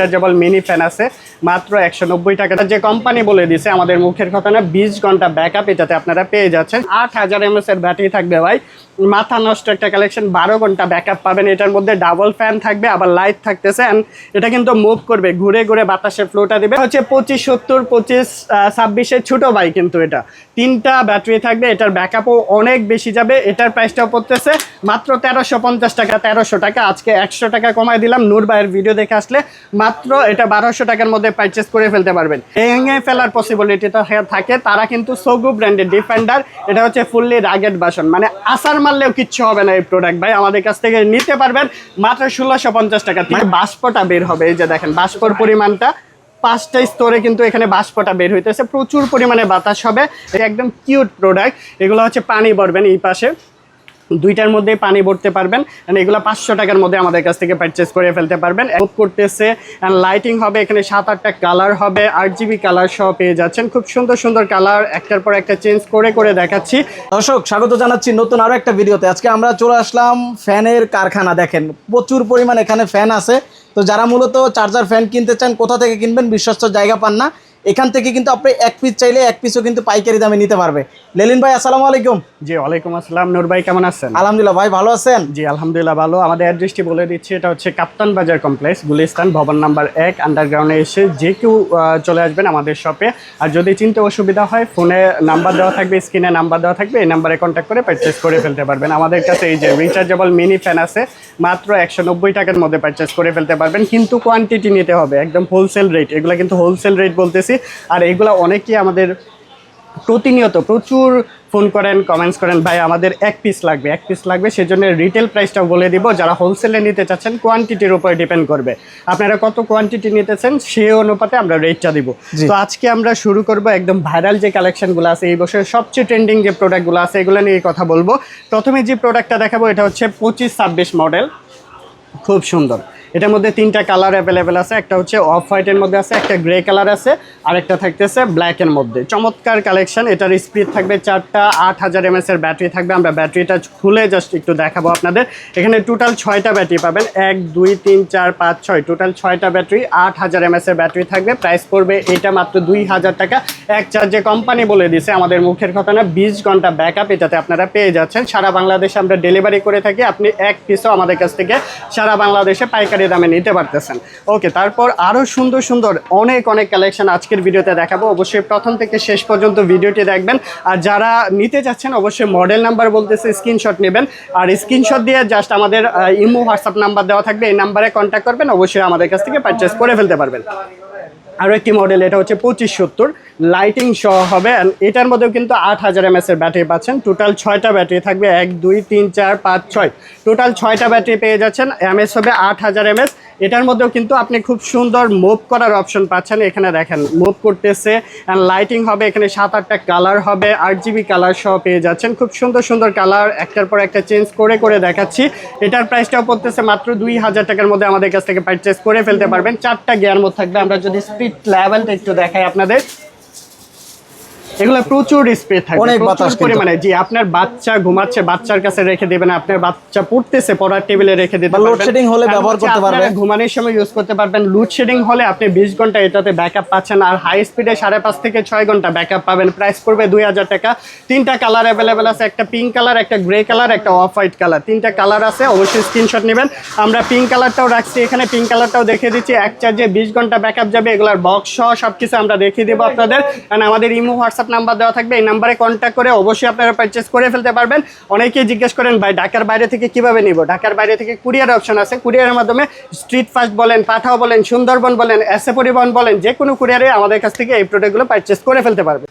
Rechargeable mini fan আছে, মাত্র একশো নব্বই টাকাটা যে কোম্পানি বলে দিছে, আমাদের মুখের কথা না, বিশ ঘণ্টা ব্যাকআপ এটাতে আপনারা পেয়ে যাচ্ছেন। আট হাজার এমএস এর ব্যাটারি থাকবে ভাই। মাথা নষ্ট একটা কালেকশন বারো ঘণ্টা ব্যাকআপ পাবেন। এটার মধ্যে ডাবল ফ্যান থাকবে, আবার লাইট থাকতেছে, and এটা কিন্তু মুভ করবে, ঘুরে ঘুরে বাতাসে ফ্লোটা দিবে। হচ্ছে পঁচিশ সত্তর, পঁচিশ ছাব্বিশের ছোট ভাই কিন্তু এটা। তিনটা ব্যাটারি থাকবে, এটার ব্যাকআপও অনেক বেশি যাবে। এটার প্রাইসটাও পড়তেছে, মাত্র তেরোশো পঞ্চাশ টাকা, তেরোশো টাকা। আজকে একশো টাকা কমায় দিলাম। নূর ভাইয়ের ভিডিও দেখে আসলে মাত্র এটা বারোশো টাকার মধ্যে পারচেস করে ফেলতে পারবেন। ভেঙে ফেলার পসিবিলিটিটা থাকে, তারা কিন্তু সোগু ব্র্যান্ডের ডিফেন্ডার এটা হচ্ছে ফুললি রাগেড বাসন মানে আসার মারলেও কিচ্ছু হবে না এই প্রোডাক্ট ভাই, আমাদের কাছ থেকে নিতে পারবেন মাত্র ষোলোশো পঞ্চাশ টাকা। মানে বাষ্পটা বের হবে, এই যে দেখেন, বাষ্পর পরিমাণটা। পাঁচটা স্তরে কিন্তু এখানে বাষ্পটা বের হইতেছে, প্রচুর পরিমাণে বাতাস হবে। একদম কিউট প্রোডাক্ট এগুলো হচ্ছে পানি ভরবেন এই পাশে। দুইটার মধ্যে পানি ভরতে পারবেন এগুলো পাঁচশো টাকার মধ্যে আমাদের কাছ থেকে পারচেস করে ফেলতে পারবেন। করতেছে লাইটিং হবে, এখানে সাত আটটা কালার হবে আট জিবি কালার সহ পেয়ে যাচ্ছেন। খুব সুন্দর সুন্দর কালার একটার পর একটা চেঞ্জ করে করে দেখাচ্ছি। দর্শক, স্বাগত জানাচ্ছি নতুন আরও একটা ভিডিওতে। আজকে আমরা চলে আসলাম ফ্যানের কারখানা, দেখেন, প্রচুর পরিমাণ এখানে ফ্যান আছে। তো যারা মূলত চার্জার ফ্যান কিনতে চান, কোথা থেকে কিনবেন? বিশ্বস্ত জায়গা পান না। এখান থেকে কিন্তু আপনি এক পিস চাইলে এক পিসও কিন্তু পাইকারি দামে নিতে পারবে। লেলিন ভাই আসসালামু আলাইকুম। জি ওয়ালাইকুম আসসালাম। নূর ভাই কেমন আছেন? আলহামদুলিল্লাহ ভাই ভালো আছেন? জি আলহামদুলিল্লাহ ভালো। আমাদের অ্যাড্রেসটি বলে দিচ্ছি এটা হচ্ছে কাপ্তান বাজার কমপ্লেক্স গুলিস্তান ভবন নাম্বার এক আন্ডারগ্রাউন্ডে এসে যে কেউ চলে আসবেন আমাদের শপে আর যদি চিনতে অসুবিধা হয় ফোনে নাম্বার দেওয়া থাকবে স্ক্রিনে নাম্বার দেওয়া থাকবে এই নাম্বারে কন্ট্যাক্ট করে পারচেস করে ফেলতে পারবেন। আমাদের কাছে এই যে রিচার্জেবল মিনি ফ্যান আছে মাত্র একশো নব্বই টাকার মধ্যে পারচেস করে ফেলতে পারবেন। কিন্তু কোয়ান্টিটি নিতে হবে একদম হোলসেল রেট এগুলো কিন্তু হোলসেল রেট বলতেছি আর এগুলো অনেকেই আমাদের প্রতিনিয়ত প্রচুর ফোন করেন কমেন্টস করেন ভাই আমাদের এক পিস লাগবে এক পিস লাগবে সেজন্য রিটেল প্রাইসটাও বলে দিব। যারা হোলসেলে নিতে চাচ্ছেন কোয়ান্টিটির উপর ডিপেন্ড করবে। আপনারা কত কোয়ান্টিটি নিতেছেন সেই অনুপাতে আমরা রেটটা দিব। তো আজকে আমরা শুরু করব একদম ভাইরাল যে কালেকশনগুলো আছে এই বছরের সবচেয়ে ট্রেন্ডিং যে প্রোডাক্টগুলো আছে এগুলো নিয়ে কথা বলব। প্রথমে যে প্রোডাক্টটা দেখাবো এটা হচ্ছে পঁচিশ ছাব্বিশ মডেল খুব সুন্দর। এটার মধ্যে তিনটা কালার অ্যাভেলেবেল আছে, একটা হচ্ছে অফ হোয়াইটের মধ্যে আছে, একটা গ্রে কালার আছে, আর একটা থাকতেছে ব্ল্যাকের মধ্যে। চমৎকার কালেকশন এটার স্পিড থাকবে চারটা, আট হাজার এমএস এর ব্যাটারি থাকবে। আমরা ব্যাটারিটা খুলে জাস্ট একটু দেখাবো আপনাদের। এখানে টোটাল ছয়টা ব্যাটারি পাবেন। এক, দুই, তিন, চার, পাঁচ, ছয়। টোটাল ছয়টা ব্যাটারি আট হাজার এমএস এর ব্যাটারি থাকবে। প্রাইস পড়বে এটা মাত্র দুই হাজার টাকা। এক চার্জে কোম্পানি বলে দিছে আমাদের মুখের কথা না, বিশ ঘণ্টা ব্যাকআপ এটাতে আপনারা পেয়ে যাচ্ছেন। সারা বাংলাদেশে আমরা ডেলিভারি করে থাকি। আপনি এক পিসও আমাদের কাছ থেকে সারা বাংলাদেশে পাইকারি দামে নিতে পারতেছেন। ওকে, তারপর আরও সুন্দর সুন্দর অনেক অনেক কালেকশন আজকের ভিডিওতে দেখাবো। অবশ্যই প্রথম থেকে শেষ পর্যন্ত ভিডিওটি দেখবেন। আর যারা নিতে চাচ্ছেন, অবশ্যই মডেল নাম্বার বলতেছে স্ক্রিনশট নেবেন। আর স্ক্রিনশট দিয়ে জাস্ট আমাদের ইমো হোয়াটসঅ্যাপ নাম্বার দেওয়া থাকবে। এই নাম্বারে কন্ট্যাক্ট করবেন। অবশ্যই আমাদের কাছ থেকে পারচেস করে ফেলতে পারবেন। আরও একটি মডেল এটা হচ্ছে পঁচিশ সত্তর। লাইটিং সহ হবে এটার মধ্যেও কিন্তু আট হাজার এম এর ব্যাটারি পাচ্ছেন। টোটাল ছয়টা ব্যাটারি থাকবে, এক, দুই, তিন, চার, পাঁচ, ছয়। টোটাল ছয়টা ব্যাটারি পেয়ে যাচ্ছেন এমএস হবে আট হাজার এমএস এটার মধ্যেও কিন্তু আপনি খুব সুন্দর মুভ করার অপশন পাচ্ছেন। এখানে দেখেন মুভ করতেছে অ্যান্ড লাইটিং হবে, এখানে সাত আটটা কালার হবে, আট জিবি কালার সহ পেয়ে যাচ্ছেন। খুব সুন্দর সুন্দর কালার একটার পর একটা চেঞ্জ করে করে দেখাচ্ছি। এটার প্রাইসটাও পড়তেছে মাত্র দুই হাজার টাকার মধ্যে আমাদের কাছ থেকে পারচেস করে ফেলতে পারবেন। চারটা গিয়ার মধ্যে থাকবে, আমরা যদি স্পিড লেভেলটা একটু দেখাই আপনাদের। এগুলো প্রচুর স্পিড থাকবে অনেক বাতাস। পরিমাণে। জি আপনার বাচ্চা ঘুমাচ্ছে বাচ্চার কাছে রেখে দেবেন আপনার বাচ্চা পড়তেছে পড়ার টেবিলে রেখে দিতে পারবেন। loadshedding হলে ব্যবহার করতে আপনারা পারবে। ঘুমানোর সময় ইউজ করতে পারবেন। লোডশেডিং হলে আপনি বিশ ঘণ্টা এটাতে ব্যাকআপ পাচ্ছেন আর হাই স্পিডে সাড়ে পাঁচ থেকে ছয় ঘণ্টা ব্যাকআপ পাবেন। প্রাইস পড়বে দুই হাজার টাকা। তিনটা কালার অ্যাভেলেবেল আছে একটা পিঙ্ক কালার একটা গ্রে কালার একটা অফ হোয়াইট কালার তিনটা কালার আছে অবশ্যই স্ক্রিনশট নেবেন। আমরা পিঙ্ক কালারটাও রাখছি এখানে। পিঙ্ক কালারটাও দেখিয়ে দিচ্ছি। এক চার্জে বিশ ঘণ্টা ব্যাকআপ যাবে। এগুলার বক্স সহ সব কিছু আমরা দেখিয়ে দেবো আপনাদের। কারণ আমাদের ইমো হোয়াটসঅ্যাপ নাম্বার দেওয়া থাকবে। এই নাম্বারে কন্ট্যাক্ট করে অবশ্যই আপনারা পারচেস করে ফেলতে পারবেন। অনেকেই জিজ্ঞেস করেন, ভাই, ঢাকার বাইরে থেকে কীভাবে নিব? ঢাকার বাইরে থেকে কুরিয়ার অপশন আছে। কুরিয়ারের মাধ্যমে স্ট্রিট ফাস্ট বলেন, পাঠাও বলেন, সুন্দরবন বলেন এসএ পরিবহন বলেন, যে কোনো কুরিয়ারে আমাদের কাছ থেকে এই প্রোডাক্টগুলো পারচেস করে ফেলতে পারবে।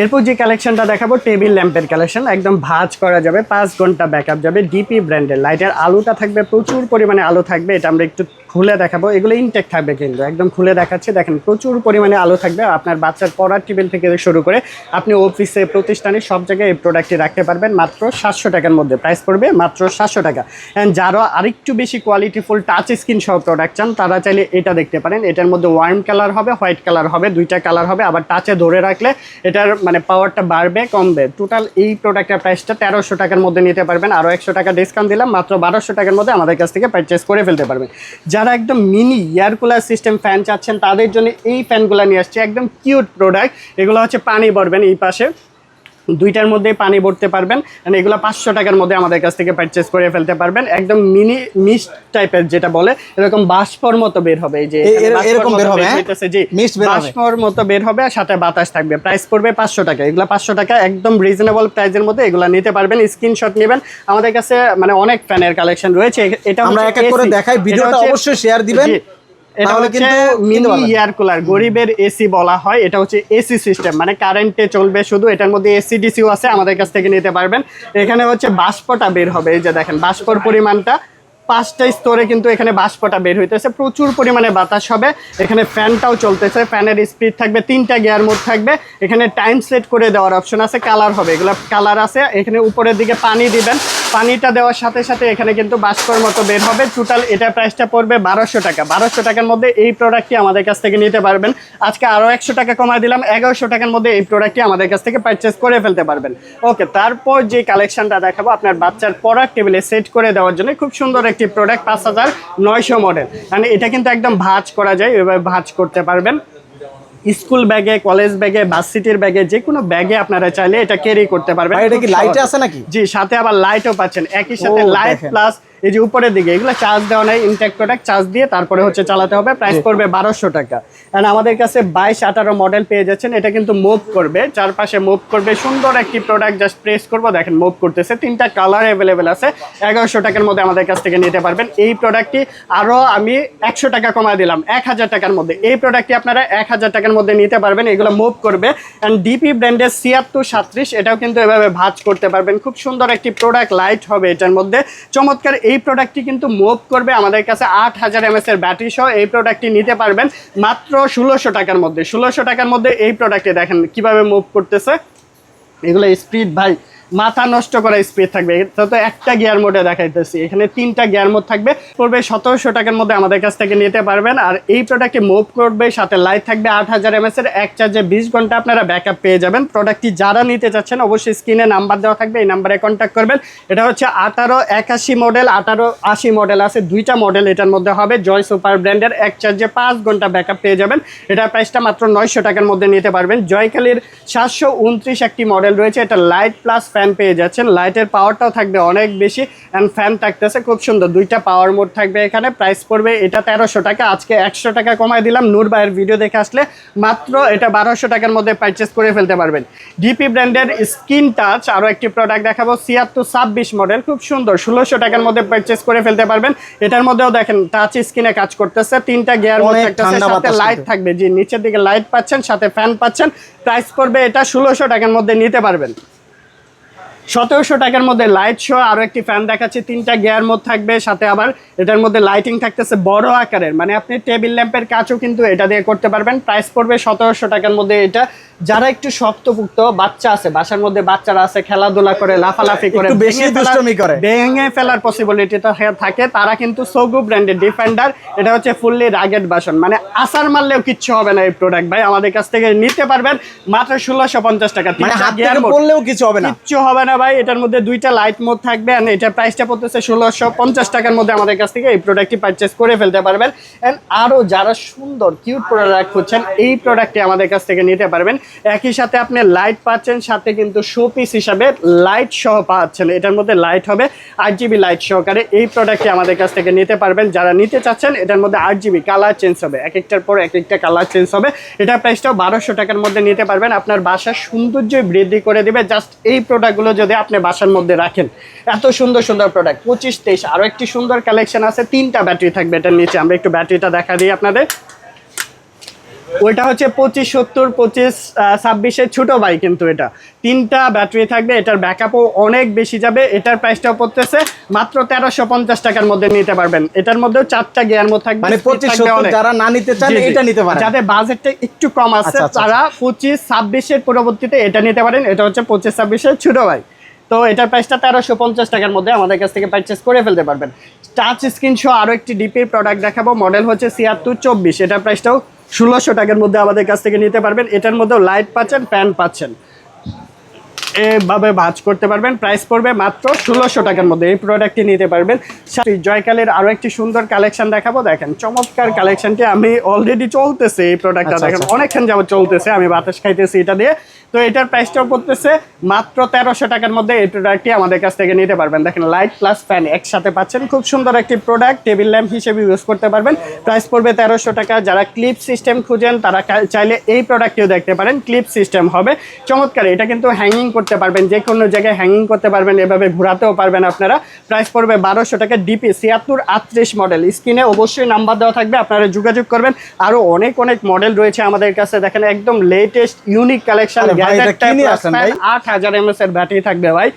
এরপর যে কালেকশনটা দেখাবো টেবিল ল্যাম্পের কালেকশন একদম ভাঁজ করা যাবে, পাঁচ ঘণ্টা ব্যাকআপ যাবে ডিপি ব্র্যান্ডের লাইটের আলোটা থাকবে, প্রচুর পরিমাণে আলো থাকবে, এটা আমরা একটু খুলে দেখাবো। এগুলো ইনটেক থাকবে কিন্তু, একদম খুলে দেখাচ্ছে। দেখেন, প্রচুর পরিমাণে আলো থাকবে। আপনার বাচ্চার পড়ার টেবিল থেকে শুরু করে আপনি অফিসে প্রতিষ্ঠানে সব জায়গায় এই প্রোডাক্টটি রাখতে পারবেন। মাত্র সাতশো টাকার মধ্যে। প্রাইস পড়বে মাত্র সাতশো টাকা। অ্যান্ড যারা আরেকটু বেশি কোয়ালিটিফুল টাচ স্ক্রিন সহ প্রোডাক্ট চান, তারা চাইলে এটা দেখতে পারেন। এটার মধ্যে ওয়ার্ম কালার হবে হোয়াইট কালার হবে, দুইটা কালার হবে। আবার টাচে ধরে রাখলে এটার মানে পাওয়ারটা বাড়বে, কমবে। টোটাল এই প্রোডাক্টের প্রাইসটা তেরোশো টাকার মধ্যে নিতে পারবেন। আরও একশো টাকা ডিসকাউন্ট দিলাম, মাত্র বারোশো টাকার মধ্যে আমাদের কাছ থেকে পারচেস করে ফেলতে পারবেন। যারা একদম mini air cooler system fan চাচ্ছেন, তাদের জন্য এই ফ্যানগুলো নিয়ে আসছে। একদম কিউট প্রোডাক্ট এগুলো হচ্ছে পানি ভরবেন এই পাশে। দুইটার মধ্যে পানি ভরতে পারবেন। And এগুলো পাঁচশো টাকার মধ্যে আমাদের কাছ থেকে পারচেস করে ফেলতে পারবেন। একদম মিনি মিস্ট টাইপের যেটা বলে এরকম বাষ্পর মতো বের হবে। এই যে এরকম বের হবে, হ্যাঁ? জি Mist বের হবে। বাষ্পর মতো বের হবে আর সাথে বাতাস থাকবে। প্রাইস পড়বে পাঁচশো টাকা। এগুলো পাঁচশো টাকা একদম রিজনেবল প্রাইসের মধ্যে এগুলো নিতে পারবেন। স্ক্রিনশট নেবেন। আমাদের কাছে মানে অনেক ফ্যানের কালেকশন রয়েছে। এটা আমরা এক এক করে দেখাই। ভিডিওটা অবশ্যই শেয়ার দিবেন। এটা কিন্তু মিনি এয়ার কুলার গরিবের এসি বলা হয় এটা হচ্ছে এসি সিস্টেম মানে কারেন্টে চলবে শুধু এটার মধ্যে এসি ডিসিও আছে আমাদের কাছ থেকে নিতে পারবেন। এখানে হচ্ছে বাষ্পটা বের হবে এই যে দেখেন বাষ্পর পরিমাণটা পাঁচটা স্তরে কিন্তু এখানে বাষ্পটা বের হইতেছে প্রচুর পরিমাণে বাতাস হবে এখানে ফ্যানটাও চলতেছে ফ্যানের স্পিড থাকবে তিনটা গিয়ার মোড থাকবে এখানে টাইম সেট করে দেওয়ার অপশন আছে কালার হবে এগুলো কালার আছে এখানে উপরের দিকে পানি দিবেন পানিটা দেওয়ার সাথে সাথে এখানে কিন্তু বাষ্পর মতো বের হবে। টোটাল এটা প্রাইসটা পড়বে বারোশো টাকা। বারোশো টাকার মধ্যে এই প্রোডাক্টটি আমাদের কাছ থেকে নিতে পারবেন। আজকে আরও একশো টাকা কমায় দিলাম, এগারোশো টাকার মধ্যে এই প্রোডাক্টটি আমাদের কাছ থেকে পারচেস করে ফেলতে পারবেন। ওকে তারপর যে কালেকশনটা দেখাবো, আপনার বাচ্চার পড়ার টেবিলে সেট করে দেওয়ার জন্য খুব সুন্দর একটি প্রোডাক্ট পাঁচ হাজার নয়শো মডেল মানে এটা কিন্তু একদম ভাঁজ করা যায়, এভাবে ভাঁজ করতে পারবেন। স্কুল ব্যাগে কলেজ ব্যাগে বাস সিটির ব্যাগে যে কোনো ব্যাগে আপনারা চাইলে এটা ক্যারি করতে পারবেন। এটা কি লাইট আছে নাকি? জি সাথে আবার লাইটও পাচ্ছেন। একই সাথে লাইট প্লাস এই যে উপরের দিকে এগুলো চার্জ দেওয়া নাই ইনটেক প্রোডাক্ট চার্জ দিয়ে তারপরে হচ্ছে চালাতে হবে প্রাইস পড়বে বারোশো টাকা। কারণ আমাদের কাছে বাইশ আঠারো মডেল পেয়ে যাচ্ছেন এটা কিন্তু মুভ করবে চারপাশে মুভ করবে সুন্দর একটি প্রোডাক্ট জাস্ট প্রেস করব দেখেন মুভ করতেছে তিনটা কালার অ্যাভেলেবেল আছে এগারোশো টাকার মধ্যে আমাদের কাছ থেকে নিতে পারবেন। এই প্রোডাক্টটি আরও আমি একশো টাকা কমায় দিলাম এক হাজার টাকার মধ্যে। এই প্রোডাক্টটি আপনারা এক হাজার টাকার মধ্যে নিতে পারবেন এগুলো মুভ করবে। অ্যান্ড ডিপি ব্র্যান্ডের ছিয়াত্তর সাত্রিশ এটাও কিন্তু এভাবে ভাজ করতে পারবেন। খুব সুন্দর একটি প্রোডাক্ট লাইট হবে এটার মধ্যে। চমৎকার এই প্রোডাক্টটি কিন্তু মুভ করবে আমাদের কাছে আট হাজার এমএস এর ব্যাটারি সহ এই প্রোডাক্টটি নিতে পারবেন মাত্র ষোলোশো টাকার মধ্যে। ষোলোশো টাকার মধ্যে এই প্রোডাক্টটি দেখেন কীভাবে মুভ করতেছে। এগুলো স্পিড ভাই মাথা নষ্ট করা স্পিড থাকবে। এটা তো একটা গিয়ার মোডে দেখাইতেছি। এখানে তিনটা গিয়ার মোড থাকবে। পড়বে সতেরোশো টাকার মধ্যে আমাদের কাছ থেকে নিতে পারবেন। আর এই প্রোডাক্টটি মুভ করবে, সাথে লাইট থাকবে আট হাজার এমএস এর। এক চার্জে বিশ ঘণ্টা আপনারা ব্যাকআপ পেয়ে যাবেন। প্রোডাক্টটি যারা নিতে চাচ্ছেন, অবশ্যই স্ক্রিনে নাম্বার দেওয়া থাকবে। এই নাম্বারে কন্ট্যাক্ট করবেন। এটা হচ্ছে আঠারো একাশি মডেল আঠারো আশি মডেল আছে। দুইটা মডেল এটার মধ্যে হবে। জয় সুপার ব্র্যান্ডের এক চার্জে পাঁচ ঘণ্টা ব্যাকআপ পেয়ে যাবেন। এটার প্রাইসটা মাত্র নয়শো টাকার মধ্যে নিতে পারবেন। জয়কালির সাতশো উনত্রিশ একটি মডেল রয়েছে। এটা লাইট প্লাস ফ্যান পেয়ে যাচ্ছেন। লাইটের পাওয়ারটাও থাকবে অনেক বেশি অ্যান্ড ফ্যান থাকতেছে খুব সুন্দর। দুইটা পাওয়ার মোড থাকবে এখানে প্রাইস পড়বে এটা তেরোশো টাকা আজকে একশো টাকা কমায় দিলাম। নূর ভাইয়ের ভিডিও দেখে আসলে মাত্র এটা বারোশো টাকার মধ্যে পারচেস করে ফেলতে পারবেন। ডিপি ব্র্যান্ডের স্কিন টাচ আরও একটি প্রোডাক্ট দেখাবো ছিয়াত্তর ছাব্বিশ মডেল খুব সুন্দর ষোলোশো টাকার মধ্যে পারচেস করে ফেলতে পারবেন। এটার মধ্যেও দেখেন টাচ স্ক্রিনে কাজ করতেছে তিনটা গিয়ার থাকতেছে সাথে লাইট থাকবে। জি নিচের দিকে লাইট পাচ্ছেন সাথে ফ্যান পাচ্ছেন প্রাইস পড়বে এটা ষোলোশো টাকার মধ্যে নিতে পারবেন। সতেরোশো টাকার মধ্যে লাইট শো আরও একটি ফ্যান দেখাচ্ছি তিনটা গিয়ার মোড থাকবে সাথে আবার এটার মধ্যে লাইটিং থাকতেছে বড় আকারের। মানে আপনি টেবিল ল্যাম্পের কাজও কিন্তু এটা দিয়ে করতে পারবেন। প্রাইস পড়বে সতেরোশো টাকার মধ্যে এটা। যারা একটু শক্তপুক্ত বাচ্চা আছে বাসার মধ্যে বাচ্চারা আছে খেলাধুলা করে লাফালাফি করে বেশি ভেঙে ফেলার- দুষ্টুমি করে। ভেঙে ফেলার পসিবিলিটিটা থাকে। তারা কিন্তু সগু ব্র্যান্ডের ডিফেন্ডার এটা হচ্ছে ফুললি রাগেড বাসন মানে আসার মারলেও কিচ্ছু হবে না এই প্রোডাক্ট ভাই। আমাদের কাছ থেকে নিতে পারবেন মাত্র ষোলোশো পঞ্চাশ টাকা। মানে। পড়লেও কিছু হবে না। কিচ্ছু হবে না। ভাই, এটার মধ্যে দুইটা লাইট মোড থাকবে আর এটার প্রাইসটা পড়তেছে ষোলোশো পঞ্চাশ টাকার মধ্যে আমাদের কাছ থেকে এই প্রোডাক্টটি পারচেস করে ফেলতে পারবেন। অ্যান্ড আরও যারা সুন্দর কিউট প্রোডাক্ট খুঁজছেন, এই প্রোডাক্টটি আমাদের কাছ থেকে নিতে পারবেন। একই সাথে আপনি লাইট পাচ্ছেন, সাথে কিন্তু শোপিস হিসাবে লাইট সহ পাচ্ছেন। এটার মধ্যে লাইট হবে আট জিবি লাইট সহকারে এই প্রোডাক্টটি আমাদের কাছ থেকে নিতে পারবেন। যারা নিতে চাচ্ছেন, এটার মধ্যে আট জিবি কালার চেঞ্জ হবে। এক একটার পর এক একটা কালার চেঞ্জ হবে। এটার প্রাইসটাও বারোশো টাকার মধ্যে নিতে পারবেন। আপনার বাসার সৌন্দর্য বৃদ্ধি করে দিবে। জাস্ট এই প্রোডাক্টগুলো যদি আপনি বাসার মধ্যে রাখেন এত সুন্দর সুন্দর প্রোডাক্ট পঁচিশ তেইশ আরও একটি সুন্দর কালেকশন আছে তিনটা ব্যাটারি থাকবে এটার নিচে। আমরা একটু ব্যাটারিটা দেখা দিই আপনাদের। ওইটা হচ্ছে পঁচিশ সত্তর পঁচিশ ছাব্বিশের ছোট ভাই কিন্তু এটা। তিনটা ব্যাটারি থাকবে এটার ব্যাকআপও অনেক বেশি যাবে। এটার প্রাইসটাও পড়তেছে মাত্র তেরোশো পঞ্চাশ টাকার মধ্যে নিতে পারবেন। এটার মধ্যেও চারটা গিয়ার মধ্যে থাকবে মানে পঁচিশ। যারা না নিতে চান। এটা নিতে পারেন। যাদের বাজেটটা একটু কম আছে আচ্ছা, আচ্ছা, তারা পঁচিশ ছাব্বিশের পরবর্তীতে এটা নিতে পারেন। এটা হচ্ছে পঁচিশ ছাব্বিশের ছোট ভাই। তো এটার প্রাইসটা তেরোশো পঞ্চাশ টাকার মধ্যে আমাদের কাছ থেকে পারচেস করে ফেলতে পারবেন। টাচ স্ক্রিন সহ আরও একটি ডিপির প্রোডাক্ট দেখাবো মডেল হচ্ছে ছিয়াত্তর চব্বিশ। এটার প্রাইসটাও ষোলোশো টাকার মধ্যে আমাদের কাছ থেকে নিতে পারবেন। এটার মধ্যেও লাইট পাচ্ছেন ফ্যান পাচ্ছেন। এভাবে ভাজ করতে পারবেন। প্রাইস পড়বে মাত্র ষোলোশো টাকার মধ্যে। এই প্রোডাক্টটি নিতে পারবেন। সাথে জয়কালের আরও একটি সুন্দর কালেকশন দেখাবো। দেখেন চমৎকার কালেকশনটি আমি অলরেডি চলতেছে এই প্রোডাক্টটা আচ্ছা, দেখেন আচ্ছা। অনেকক্ষণ যাবত চলতেছে। আমি বাতাস খাইতেছি এটা দিয়ে। তো এটার প্রাইসটাও পড়তেছে মাত্র তেরোশো টাকার মধ্যে। এই প্রোডাক্টটি আমাদের কাছ থেকে নিতে পারবেন। দেখেন লাইট প্লাস ফ্যান একসাথে পাচ্ছেন। খুব সুন্দর একটি প্রোডাক্ট টেবিল ল্যাম্প হিসেবে ইউজ করতে পারবেন। প্রাইস পড়বে তেরোশো টাকা। যারা ক্লিপ সিস্টেম খুঁজেন তারা চাইলে এই প্রোডাক্টটিও দেখতে পারেন। ক্লিপ সিস্টেম হবে। চমৎকার। এটা কিন্তু হ্যাঙ্গিং করতে পারবেন যে কোনো জায়গায় হ্যাঙ্গিং করতে পারবেন এভাবে ঘোরাতেও পারবেন আপনারা। প্রাইস পড়বে বারোশো টাকা ডিপি ছিয়াত্তর আটত্রিশ মডেল স্ক্রিনে অবশ্যই নাম্বার দেওয়া থাকবে আপনারা যোগাযোগ করবেন। আরও অনেক অনেক মডেল রয়েছে আমাদের কাছে দেখেন একদম লেটেস্ট ইউনিক কালেকশন? আট হাজার এমএস এর ব্যাটারি থাকবে ভাই।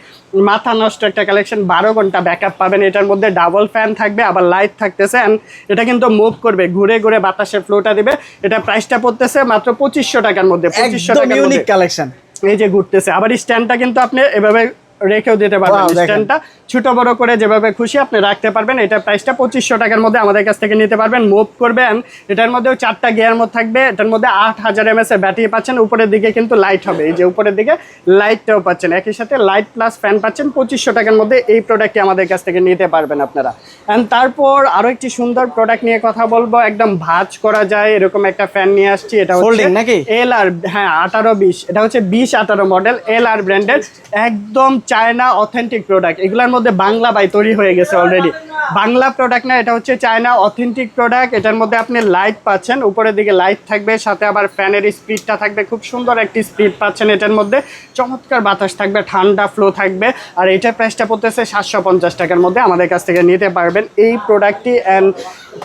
মাথা নষ্ট একটা কালেকশন বারো ঘণ্টা ব্যাকআপ পাবেন। এটার মধ্যে ডাবল ফ্যান থাকবে আবার লাইট থাকতেছে অ্যান্ড এটা কিন্তু মুভ করবে ঘুরে ঘুরে বাতাসের ফ্লোটা দিবে। এটা প্রাইসটা পড়তেছে মাত্র পঁচিশশো টাকার মধ্যে পঁচিশশো টাকা ইউনিক কালেকশন এই যে ঘুরতেছে। আবার স্ট্যান্ডটা কিন্তু আপনি এভাবে রেখেও দিতে পারবেন স্ট্যান্ডটা। ছোট বড় করে যেভাবে খুশি আপনি রাখতে পারবেন। এটা প্রাইসটা পঁচিশশো টাকার মধ্যে আমাদের কাছ থেকে নিতে পারবেন। মুভ করবেন। এটার মধ্যেও চারটা গিয়ার মধ্যে থাকবে। এটার মধ্যে আট হাজার এমএস এর ব্যাটারি পাচ্ছেন। উপরের দিকে কিন্তু লাইট হবে। এই যে উপরের দিকে লাইটটাও পাচ্ছেন। একই সাথে লাইট প্লাস ফ্যান পাচ্ছেন। পঁচিশশো টাকার মধ্যে এই প্রোডাক্টটি আমাদের কাছ থেকে নিতে পারবেন আপনারা। অ্যান্ড তারপর আরও একটি সুন্দর প্রোডাক্ট নিয়ে কথা বলব। একদম ভাজ করা যায়। এরকম একটা ফ্যান নিয়ে আসছি। এটা হচ্ছে নাকি? এল আর হ্যাঁ আঠারো বিশ। এটা হচ্ছে বিশ আঠারো মডেল এল আর ব্র্যান্ডের একদম চায়না অথেন্টিক প্রোডাক্ট এগুলোর মধ্যে বাংলা বাই তৈরি হয়ে গেছে অলরেডি বাংলা প্রোডাক্ট না, এটা হচ্ছে চায়না অথেন্টিক প্রোডাক্ট এটার মধ্যে আপনি লাইট পাচ্ছেন, উপরের দিকে লাইট থাকবে, সাথে আবার ফ্যানের স্পিডটা থাকবে, খুব সুন্দর একটি স্পিড পাচ্ছেন এটার মধ্যে। চমৎকার বাতাস থাকবে, ঠান্ডা ফ্লো থাকবে। আর এটার প্রাইসটা পড়তেছে সাতশো পঞ্চাশ টাকার মধ্যে, আমাদের কাছ থেকে নিতে পারবেন এই প্রোডাক্টটি অ্যান্ড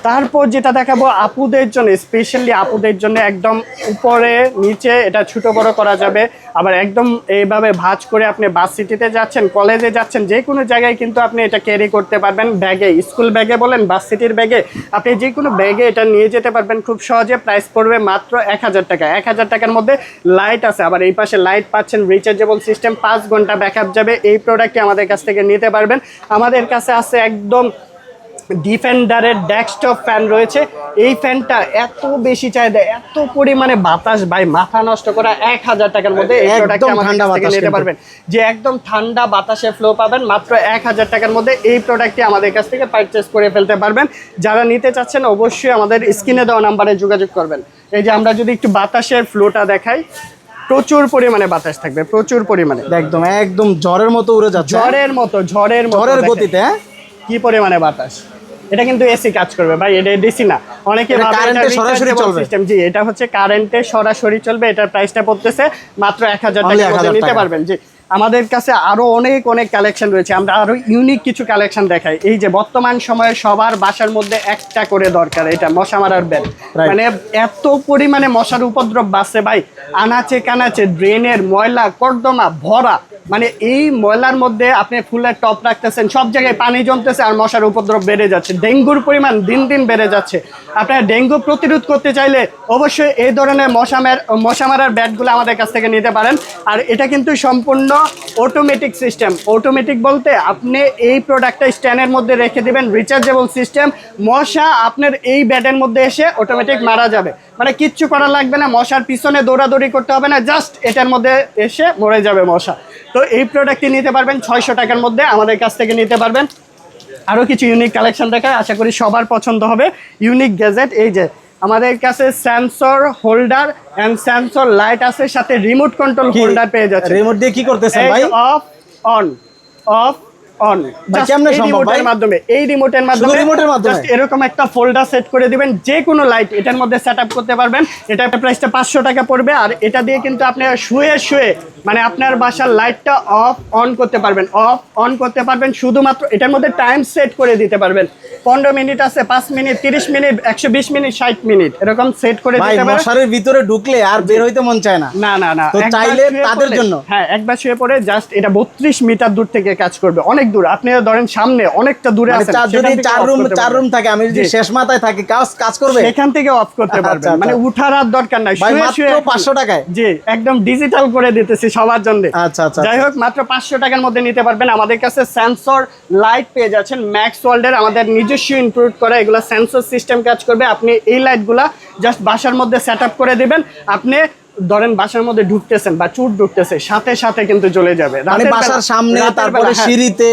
তারপর যেটা দেখাবো আপুদের জন্য স্পেশালি আপুদের জন্য একদম উপরে, নিচে, এটা ছোট বড় করা যাবে। আবার একদম এইভাবে ভাঁজ করে আপনি বাস সিটিতে যাচ্ছেন কলেজে যাচ্ছেন, যে কোনো জায়গায় কিন্তু আপনি এটা ক্যারি করতে পারবেন ব্যাগে স্কুল ব্যাগে বলেন বাস সিটির ব্যাগে আপনি যে কোনো ব্যাগে এটা নিয়ে যেতে পারবেন, খুব সহজে প্রাইস পড়বে মাত্র এক হাজার টাকা। এক হাজার টাকার মধ্যে লাইট আছে। আবার এই পাশে লাইট পাচ্ছেন রিচার্জেবল সিস্টেম পাঁচ ঘণ্টা ব্যাকআপ যাবে। এই প্রোডাক্টটি আমাদের কাছ থেকে নিতে পারবেন। আমাদের কাছে আছে একদম ডিফেন্ডারের ডেস্কটপ ফ্যান রয়েছে। এই ফ্যানটা এত বেশি চাহিদা এত পরিমাণে বাতাস ভাই মাথা নষ্ট করা এক হাজার টাকার মধ্যে নিতে পারবেন। যে একদম ঠান্ডা বাতাসে ফ্লো পাবেন মাত্র এক হাজার টাকার মধ্যে এই প্রোডাক্টটি আমাদের কাছ থেকে পারচেস করে ফেলতে পারবেন। যারা নিতে চাচ্ছেন অবশ্যই আমাদের স্ক্রিনে দেওয়া নাম্বারে যোগাযোগ করবেন। এই যে আমরা যদি একটু বাতাসের ফ্লোটা দেখাই প্রচুর পরিমাণে বাতাস থাকবে প্রচুর পরিমাণে। একদম একদম জ্বরের মতো উড়ে যাচ্ছে ঝড়ের মতো ঝড়ের ঝড়ের গতিতে হ্যাঁ? কি পরিমাণে বাতাস? এটা কিন্তু এসি কাজ করবে। ভাই এটা ডিসি না। অনেকে কারেন্টে সরাসরি চলবে। সিস্টেম জি এটা হচ্ছে কারেন্টে সরাসরি চলবে। এটার প্রাইসটা পড়তেছে মাত্র এক হাজার Only 1000 নিতে টাকা। পারবেন। জি। আমাদের কাছে আরও অনেক অনেক কালেকশন রয়েছে। আমরা আরও ইউনিক কিছু কালেকশন দেখাই। এই যে বর্তমান সময়ে সবার বাসার মধ্যে একটা করে দরকার এটা মশা মারার Right. মানে এত পরিমাণে মশার উপদ্রব বাড়ছে ভাই। আনাচে কানাচে ড্রেনের ময়লা কর্দমা ভরা। মানে এই ময়লার মধ্যে আপনি ফুলের টপ রাখতেছেন সব জায়গায় পানি জমতেছে আর মশার উপদ্রব বেড়ে যাচ্ছে। ডেঙ্গুর পরিমাণ দিন দিন বেড়ে যাচ্ছে। আপনার ডেঙ্গু প্রতিরোধ করতে চাইলে অবশ্যই এই ধরনের মশা মার- মশা মারার ব্যাটগুলো আমাদের কাছ থেকে নিতে পারেন। আর এটা কিন্তু সম্পূর্ণ অটোমেটিক সিস্টেম অটোমেটিক বলতে আপনি এই প্রোডাক্টটা স্ট্যান্ডের মধ্যে রেখে দিবেন রিচার্জেবল সিস্টেম মশা আপনার এই ব্যাটের মধ্যে এসে অটোমেটিক মারা যাবে। মানে কিচ্ছু করা লাগবে না, মশার পিছনে দৌড়াদৌড়ি করতে হবে না জাস্ট এটার মধ্যে এসে মরে যাবে মশা। তো এই প্রোডাক্টটি নিতে পারবেন ছয়শো টাকার মধ্যে, আমাদের কাছ থেকে নিতে পারবেন। আরও কিছু ইউনিক কালেকশন দেখায়, আশা করি সবার পছন্দ হবে। ইউনিক গ্যাজেট এই যে আমাদের কাছে sensor holder and sensor light আছে সাথে রিমোট কন্ট্রোল হোল্ডার পেয়ে যাচ্ছে রিমোট দিয়ে কি করতেছেন ভাই? অফ অন অফ অন সম্ভব ভাই? মাধ্যমে এই রিমোটের মাধ্যমে রিমোটের মাধ্যমে? just এরকম একটা ফোল্ডার সেট করে দিবেন যে কোনো লাইট এটার মধ্যে সেট আপ করতে পারবেন। এটা প্রাইসটা পাঁচশো টাকা পড়বে আর এটা দিয়ে কিন্তু আপনি শুয়ে শুয়ে মানে আপনার বাসার লাইটটা অফ অন করতে পারবেন অফ অন করতে পারবেন শুধুমাত্র এটার মধ্যে টাইম সেট করে দিতে পারবেন। পনেরো মিনিট আছে পাঁচ মিনিট তিরিশ মিনিট একশো বিশ মিনিট ষাট মিনিট এরকম সেট করে দিতে পারবেন মশারির ভিতরে ঢুকলে আর বের হইতে মন চায় না। না না না চাইলে তাদের জন্য? হ্যাঁ একবার শুয়ে পড়ে জাস্ট এটা বত্রিশ মিটার দূর থেকে কাজ করবে অনেক দূর। আপনি ধরেন সামনে অনেকটা দূরে মানে আছেন যদি চার রুম চার রুম থাকে আমি যদি শেষ মাথায় থাকি কাজ কাজ করবে? সেখান থেকে অফ করতে আচ্ছা, পারবেন। আচ্ছা। মানে উঠার আর দরকার নাই শুয়ে শুয়ে 500 টাকায়? জি একদম ডিজিটাল করে দিতেছি সবার জন্য। আচ্ছা, আচ্ছা, যাই হোক মাত্র পাঁচশো টাকার মধ্যে নিতে পারবেন। আমাদের কাছে সেন্সর লাইট পেয়ে যাচ্ছেন। ম্যাক্স ওয়ার্ল্ডের আমাদের নিজস্ব ইনক্লুড করা এগুলো সেন্সর সিস্টেম কাজ করবে। আপনি এই লাইটগুলা জাস্ট বাসার মধ্যে সেট করে দেবেন। আপনি ধরেন বাসার মধ্যে ঢুকতেছেন বা চুট ঢুকতেছে সাথে সাথে কিন্তু চলে যাবে। মানে বাসার সামনে তারপরে হ্যাঁ। সিঁড়িতে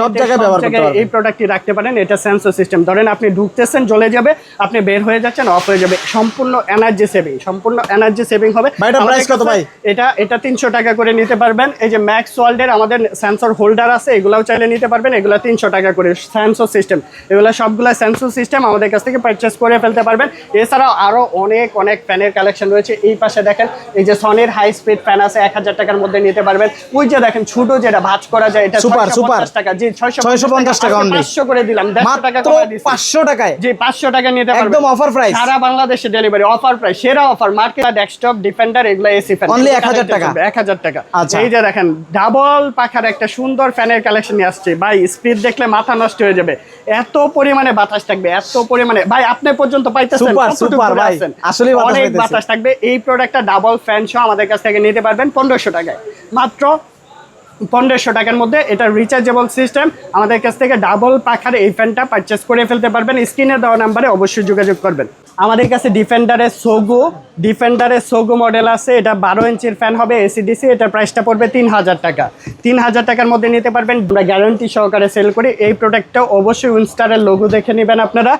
সব জায়গায় ব্যবহার করতে পারবেন। এই প্রোডাক্টটি রাখতে পারেন। এটা সেন্সর সিস্টেম ধরেন আপনি ঢুকতেছেন জ্বলে যাবে আপনি বের হয়ে যাচ্ছেন অফ হয়ে যাবে। সম্পূর্ণ এনার্জি সেভিং সম্পূর্ণ এনার্জি সেভিং হবে। ভাই, এটার আমাদের কত ভাই? এটা এটা তিনশো টাকা করে নিতে পারবেন। এই যে ম্যাক্স ওয়ার্ল্ডের আমাদের সেন্সর হোল্ডার আছে এগুলাও চাইলে নিতে পারবেন। এগুলো তিনশো টাকা করে সেন্সর সিস্টেম এগুলো সবগুলো সেন্সর সিস্টেম আমাদের কাছ থেকে পারচেস করে ফেলতে পারবেন। এছাড়াও আরও অনেক অনেক ফ্যানের কালেকশন রয়েছে। এই পাশে দেখেন এই যে সনির হাই স্পিড ফ্যান আছে এক হাজার টাকার মধ্যে নিতে পারবেন। ওই যে দেখেন ছোট যেটা ভাঁজ করা যায় এটা 650 super। টাকা জি 650 টাকা only। পাঁচশো করে দিলাম দেড়শো টাকা মাত্র কমায় দিচ্ছি। টাকায় জি পাঁচশো টাকা নিতে পারবেন একদম offer price। সারা বাংলাদেশে ডেলিভারি অফার প্রাইস সেরা অফার মার্কেট ডেস্কটপ ডিফেন্ডার এগুলো এসি ফ্যান Only 1000 টাকা। এক হাজার টাকা। এই যে দেখেন ডাবল পাখার একটা সুন্দর ফ্যানের কালেকশন নিয়ে আসছে ভাই স্পিড দেখলে মাথা নষ্ট হয়ে যাবে এত পরিমাণে বাতাস থাকবে এত পরিমাণে ভাই আপনি পর্যন্ত পাইতেছেন ভাই। আছেন? অনেক বাতাস থাকবে এই প্রোডাক্টটা ডাবল ফ্যান সহ আমাদের কাছ থেকে নিতে পারবেন পনেরোশো টাকায় মাত্র পনেরোশো টাকার মধ্যে এটা রিচার্জেবল সিস্টেম আমাদের কাছ থেকে ডাবল পাখার এই ফ্যানটা পারচেস করে ফেলতে পারবেন। স্ক্রিনে দেওয়া নাম্বারে অবশ্যই যোগাযোগ করবেন। আমাদের কাছে ডিফেন্ডারের সোগো ডিফেন্ডারের সোগো মডেল আছে, এটা বারো ইঞ্চির ফ্যান হবে এসিডিসি এটার প্রাইসটা পড়বে তিন হাজার টাকা। তিন হাজার টাকার মধ্যে নিতে পারবেন, আমরা গ্যারান্টি সহকারে সেল করি। এই প্রোডাক্টটা অবশ্যই উইনস্টারের লোগো দেখে নেবেন আপনারা।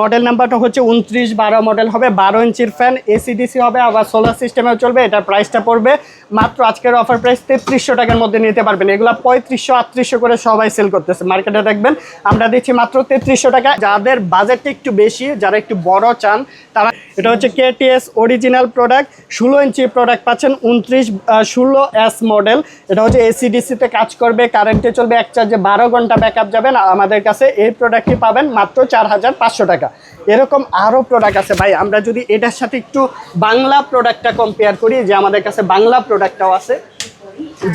মডেল নাম্বারটা হচ্ছে উনত্রিশ বারো মডেল হবে, বারো ইঞ্চির ফ্যান এসিডিসি হবে, আবার সোলার সিস্টেমেও চলবে, এটার প্রাইসটা পড়বে মাত্র আজকের অফার প্রাইস তেত্রিশশো টাকার মধ্যে নিতে পারবেন। এগুলো পঁয়ত্রিশশো, আটত্রিশশো করে সবাই সেল করতেছে। মার্কেটে দেখবেন, আমরা দিচ্ছি মাত্র তেত্রিশশো টাকা। যাদের বাজেটটা একটু বেশি, যারা একটু বড় চান তারা এটা হচ্ছে কেটিএস অরিজিনাল প্রোডাক্ট ষোলো ইঞ্চি প্রোডাক্ট পাচ্ছেন, উনত্রিশ ষোলো এস মডেল এটা হচ্ছে এসিডিসিতে কাজ করবে কারেন্টে চলবে, এক চার্জে বারো ঘণ্টা ব্যাকআপ যাবেন আমাদের কাছে এই প্রোডাক্টটি পাবেন মাত্র চার হাজার পাঁচশো টাকা। এরকম আরও প্রোডাক্ট আছে। ভাই, আমরা যদি এটার সাথে একটু বাংলা প্রোডাক্টটা কম্পেয়ার করি, যে আমাদের কাছে বাংলা প্রোডাক্টটাও আছে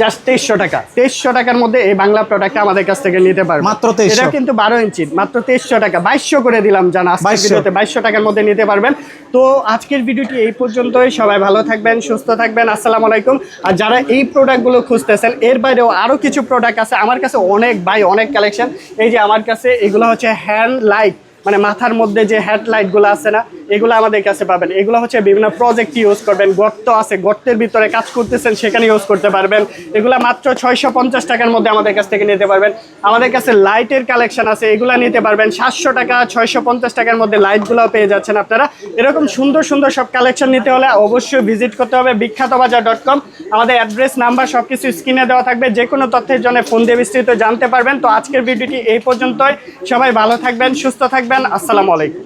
জাস্ট তেইশশো টাকা। তেইশশো টাকার মধ্যে এই বাংলা প্রোডাক্টটা আমাদের কাছ থেকে নিতে পারবে। মাত্র এটা কিন্তু বারো ইঞ্চি মাত্র তেইশশো টাকা। বাইশশো করে দিলাম জানা আজকের ভিডিওতে। বাইশশো টাকার মধ্যে নিতে পারবেন। তো আজকের ভিডিওটি এই পর্যন্তই। সবাই ভালো থাকবেন সুস্থ থাকবেন। আসসালামু আলাইকুম। আর যারা এই প্রোডাক্টগুলো খুঁজতেছেন এর বাইরেও আরও কিছু প্রোডাক্ট আছে। আমার কাছে অনেক ভাই অনেক কালেকশন এই যে আমার কাছে এগুলো হচ্ছে হ্যান্ড লাইট মানে মাথার মধ্যে যে হেডলাইটগুলো আছে না এগুলো আমাদের কাছে পাবেন। এগুলো হচ্ছে বিভিন্ন প্রজেক্ট ইউজ করবেন। গর্ত আছে, গর্তের ভিতরে কাজ করতেছেন, সেখানে ইউজ করতে পারবেন। এগুলো মাত্র ছয়শো পঞ্চাশ টাকার মধ্যে আমাদের কাছ থেকে নিতে পারবেন। আমাদের কাছে লাইটের কালেকশন আছে, এগুলো নিতে পারবেন। সাতশো টাকা, ছয়শো পঞ্চাশ টাকার মধ্যে লাইটগুলোও পেয়ে যাচ্ছেন আপনারা। এরকম সুন্দর সুন্দর সব কালেকশন নিতে হলে অবশ্যই ভিজিট করতে হবে বিখ্যাত বাজার ডট কম আমাদের অ্যাড্রেস নাম্বার সব কিছু স্ক্রিনে দেওয়া থাকবে। যে কোনো তথ্যের জন্য ফোন দিয়ে বিস্তৃত জানতে পারবেন। তো আজকের ভিডিওটি এই পর্যন্তই। সবাই ভালো থাকবেন, সুস্থ থাকবেন। আসসালামু আলাইকুম।